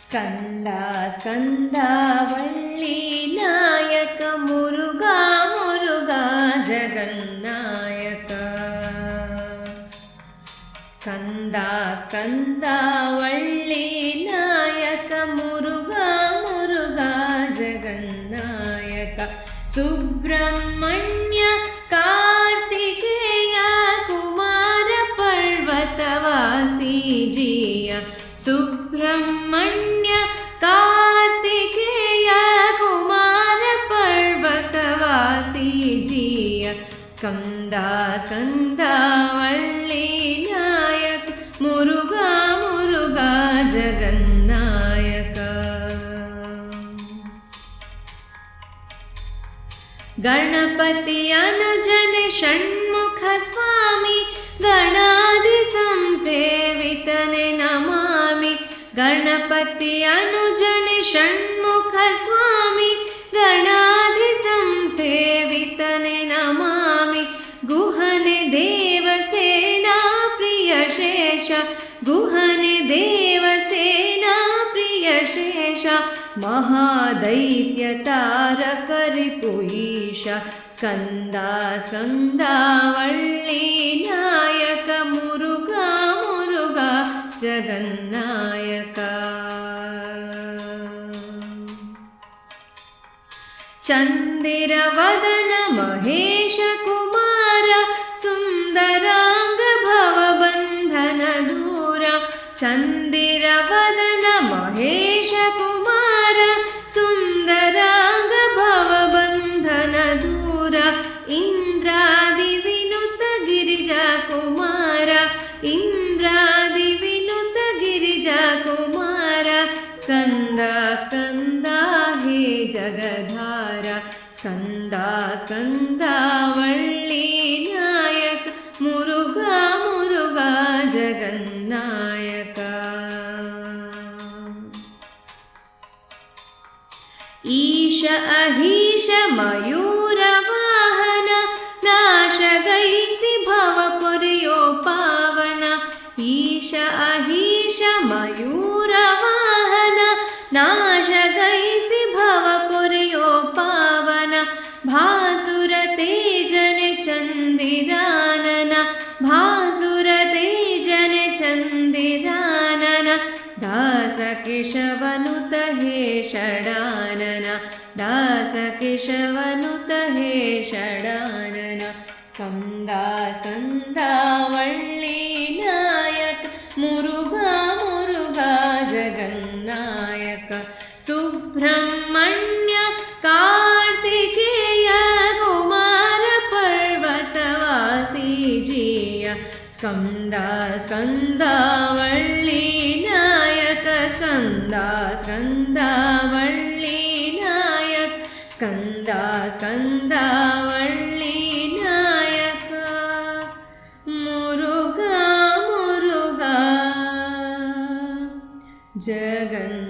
స్కంద స్కంద వల్లి నాయక మురుగా మురుగా జగన్నాయక. స్కంద స్కంద వల్లి सुब्रह्मण्य कार्तिकेय कुमार पर्वतवासी जिय सुब्रह्मण्य कार्तिकेय कुमार पर्वतवासी जिय स्कन्दा स्कन्दावल्ली गणपति अनुजन षण्मुख स्वामी गणादिसंसेवितने नमामि। गणपति अनुजन षण्मुख स्वामी गणाधिसंसेवितने नमामि। गुहने देवसेना प्रियशेष गुहने देवसेना प्रियशेष महादैत्यतारकरिपुईश स्कन्दा स्कन्दावल्ली नायक मुरुगा मुरुगा जगन्नायक। चन्दिरवदन महेशकुमार सुन्दराङ्ग भवबन्धन दूर चन्दिरवदन ಕುಮಾರ ಸ್ಕಂದ ಸ್ಕಂದ हे जगधारा ಸ್ಕಂದ ಸ್ಕಂದ वल्ली नायक ಮುರುಘ ಮುರುಘ ಜಗನ್ನಾಯಕ ईश ಅಹೀಶ ಮಯೂರ मयूरवाहन नाशगैसि भवपुर्यो पावन भासुरतेजन चन्दिरानन भासुरतेजन चन्दिरानन दासकेशवनुत हे षडानन दासकेशवनुत हे षडानन स्कन्दा स्कन्दावल्ली सुब्रह्मण्य कार्तिकेय कुमार पर्वतवासी जिय स्कन्दा स्कन्दावल्ली नायक स्कन्दा स्कन्दावल्ली नायक स्कन्दा स्कन्दावल्ली नायक मुरुगा मुरुगा जगन्